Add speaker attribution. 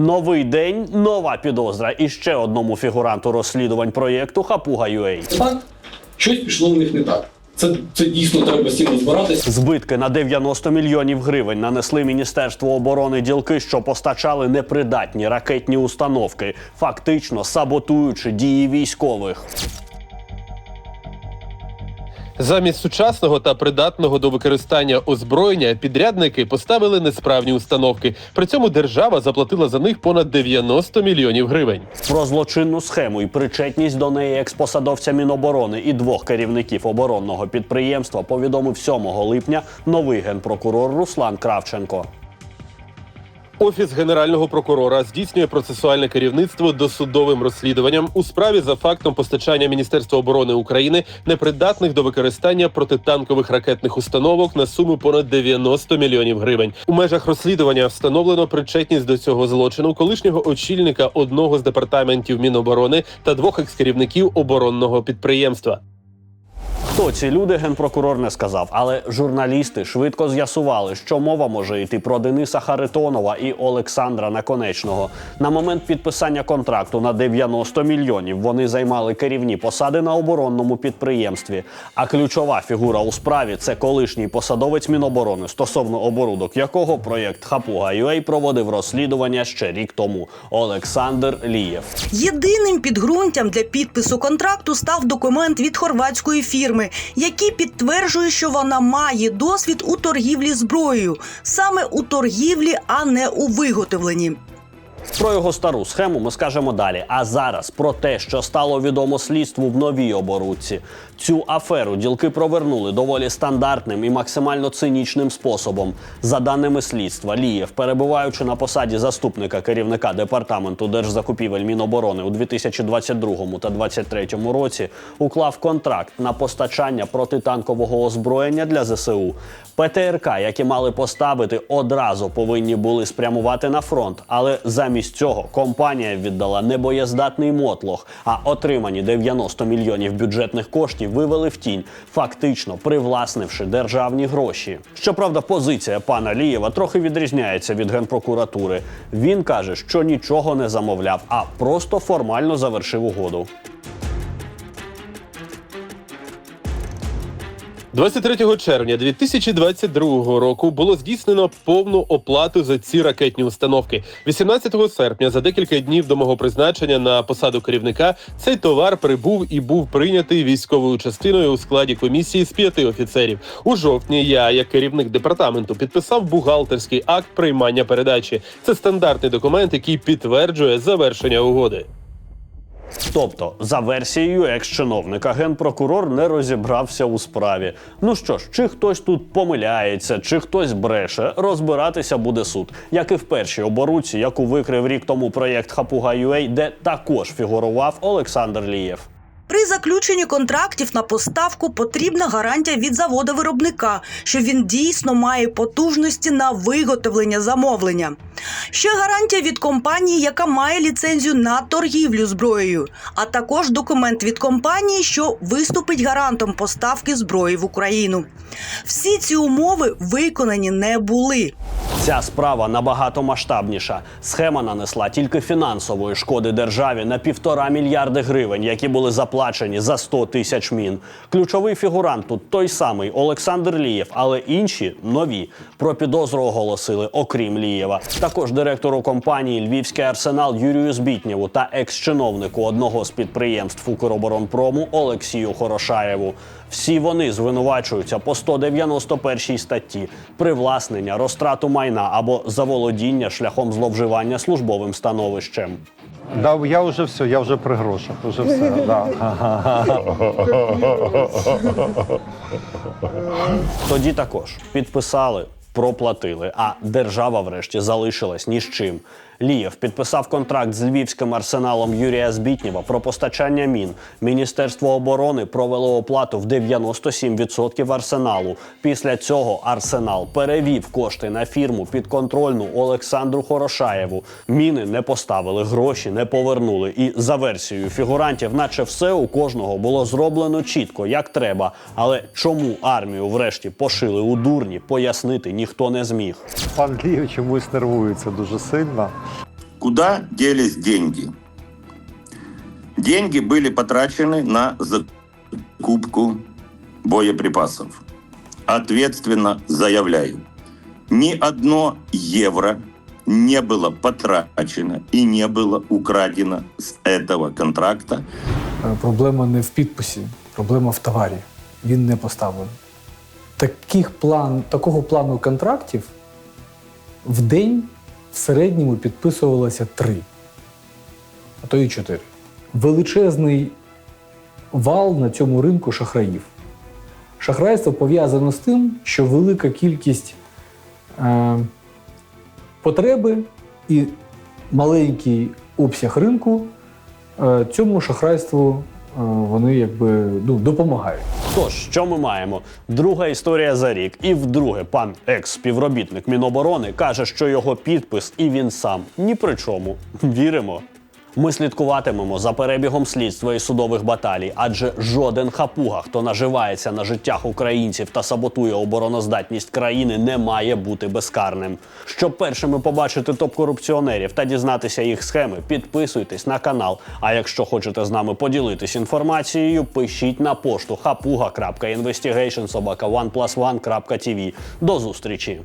Speaker 1: Новий день, нова підозра і ще одному фігуранту розслідувань проєкту Хапуга UA.
Speaker 2: Так, щось пішло в них не так. Це, це дійсно треба всім розбиратися.
Speaker 1: Збитки на 90 мільйонів гривень нанесли Міністерство оборони ділки, що постачали непридатні ракетні установки, фактично саботуючи дії військових.
Speaker 3: Замість сучасного та придатного до використання озброєння підрядники поставили несправні установки. При цьому держава заплатила за них понад 90 мільйонів гривень.
Speaker 1: Про злочинну схему і причетність до неї експосадовця Міноборони і двох керівників оборонного підприємства повідомив 7 липня новий генпрокурор Руслан Кравченко.
Speaker 3: Офіс генерального прокурора здійснює процесуальне керівництво досудовим розслідуванням у справі за фактом постачання Міністерства оборони України непридатних до використання протитанкових ракетних установок на суму понад 90 мільйонів гривень. У межах розслідування встановлено причетність до цього злочину колишнього очільника одного з департаментів Міноборони та двох екс-керівників оборонного підприємства.
Speaker 1: Хто ці люди, генпрокурор не сказав, але журналісти швидко з'ясували, що мова може йти про Дениса Харитонова і Олександра Наконечного. На момент підписання контракту на 90 мільйонів вони займали керівні посади на оборонному підприємстві. А ключова фігура у справі це колишній посадовець Міноборони, стосовно оборудок якого проєкт Хапуга UA проводив розслідування ще рік тому. Олександр Лієв.
Speaker 4: Єдиним підґрунтям для підпису контракту став документ від хорватської фірми, який підтверджують, що вона має досвід у торгівлі зброєю, саме у торгівлі, а не у виготовленні.
Speaker 1: Про його стару схему ми скажемо далі. А зараз про те, що стало відомо слідству в новій оборудці. Цю аферу ділки провернули доволі стандартним і максимально цинічним способом. За даними слідства, Лієв, перебуваючи на посаді заступника керівника департаменту держзакупівель Міноборони у 2022 та 2023 році, уклав контракт на постачання протитанкового озброєння для ЗСУ. ПТРК, які мали поставити, одразу повинні були спрямувати на фронт, але замість цього компанія віддала небоєздатний мотлох, а отримані 90 мільйонів бюджетних коштів вивели в тінь, фактично привласнивши державні гроші. Щоправда, позиція пана Лієва трохи відрізняється від генпрокуратури. Він каже, що нічого не замовляв, а просто формально завершив угоду.
Speaker 3: 23 червня 2022 року було здійснено повну оплату за ці ракетні установки. 18 серпня, за декілька днів до мого призначення на посаду керівника, цей товар прибув і був прийнятий військовою частиною у складі комісії з п'яти офіцерів. У жовтні я, як керівник департаменту, підписав бухгалтерський акт приймання передачі. Це стандартний документ, який підтверджує завершення угоди.
Speaker 1: Тобто, за версією екс-чиновника, генпрокурор не розібрався у справі. Ну що ж, чи хтось тут помиляється, чи хтось бреше, розбиратися буде суд, як і в першій оборуці, яку викрив рік тому проєкт Хапуга UA, де також фігурував Олександр Лієв.
Speaker 4: При заключенні контрактів на поставку потрібна гарантія від завода-виробника, що він дійсно має потужності на виготовлення замовлення. Ще гарантія від компанії, яка має ліцензію на торгівлю зброєю, а також документ від компанії, що виступить гарантом поставки зброї в Україну. Всі ці умови виконані не були.
Speaker 1: Ця справа набагато масштабніша. Схема нанесла тільки фінансової шкоди державі на півтора мільярди гривень, які були заплачені за 100 тисяч мін. Ключовий фігурант тут той самий Олександр Лієв, але інші нові. Про підозру оголосили, окрім Лієва. Також директору компанії Львівський арсенал Юрію Збітнєву та екс-чиновнику одного з підприємств Укроборонпрому Олексію Хорошаєву. Всі вони звинувачуються по 191 статті привласнення, розтрату майна або заволодіння шляхом зловживання службовим становищем.
Speaker 5: Да, я вже все, я вже при грошах. Уже все. Да.
Speaker 1: Тоді також підписали, проплатили, а держава врешті залишилась ні з чим. Лієв підписав контракт з львівським арсеналом Юрія Збітнєва про постачання мін. Міністерство оборони провело оплату в 97% арсеналу. Після цього арсенал перевів кошти на фірму підконтрольну Олександру Хорошаєву. Міни не поставили, гроші не повернули. І за версією фігурантів, наче все у кожного було зроблено чітко, як треба. Але чому армію врешті пошили у дурні, пояснити ніхто не зміг.
Speaker 5: Пан Лів чомусь нервується дуже сильно.
Speaker 6: Куда делись деньги? Деньги были потрачены на закупку боеприпасов. Ответственно заявляю, ни одно евро не было потрачено и не было украдено с этого контракта
Speaker 7: Е, Проблема не в підписі, проблема в товарі. Він не поставлений. Таких план, такого плану контрактів в день в середньому підписувалося три, а то і чотири. Величезний вал на цьому ринку шахраїв. Шахрайство пов'язано з тим, що велика кількість е, потреби і маленький обсяг ринку е, цьому шахрайству е, вони якби ну, допомагають.
Speaker 1: Тож, що ми маємо? Друга історія за рік. І вдруге, пан екс-співробітник Міноборони каже, що його підпис і він сам ні при чому. Віримо. Ми слідкуватимемо за перебігом слідства і судових баталій, адже жоден хапуга, хто наживається на життях українців та саботує обороноздатність країни, не має бути безкарним. Щоб першими побачити топ-корупціонерів та дізнатися їх схеми, підписуйтесь на канал. А якщо хочете з нами поділитись інформацією, пишіть на пошту hapuga.investigationsobaka1plus1.tv. До зустрічі!